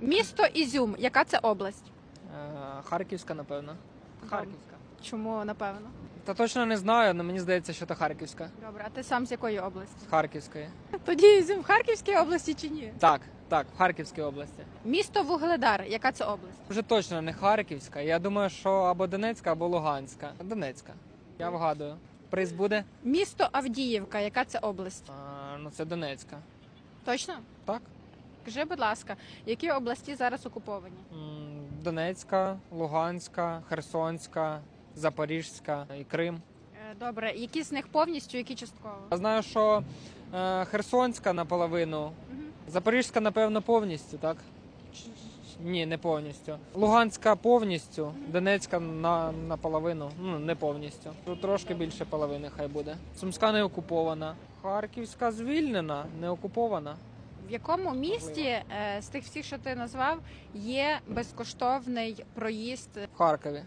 Місто Ізюм, яка це область? Е, Харківська, напевно. Харківська. Чому напевно? Та точно не знаю, але мені здається, що це Харківська. Добре, а ти сам з якої області? З Харківської. Тоді Ізюм в Харківській області чи ні? Так, так, в Харківській області. Місто Вугледар, яка це область? Вже точно не Харківська. Я думаю, що або Донецька, або Луганська. Донецька. Я вгадую. Приз буде? Місто Авдіївка, яка це область? А, ну це Донецька. Точно? Так? Скажи, будь ласка, які області зараз окуповані? Донецька, Луганська, Херсонська, Запорізька і Крим. Е, Добре, які з них повністю, які частково? Я знаю, що е, Херсонська наполовину, Мгм. Запорізька, напевно, повністю, так? Ч- ч- Ні, не повністю. Луганська повністю, Донецька на, наполовину, ну не повністю. Трошки більше половини хай буде. Сумська не окупована. Харківська звільнена, не окупована. В якому місті е, з тих всіх, що ти назвав, є безкоштовний проїзд? В Харкові.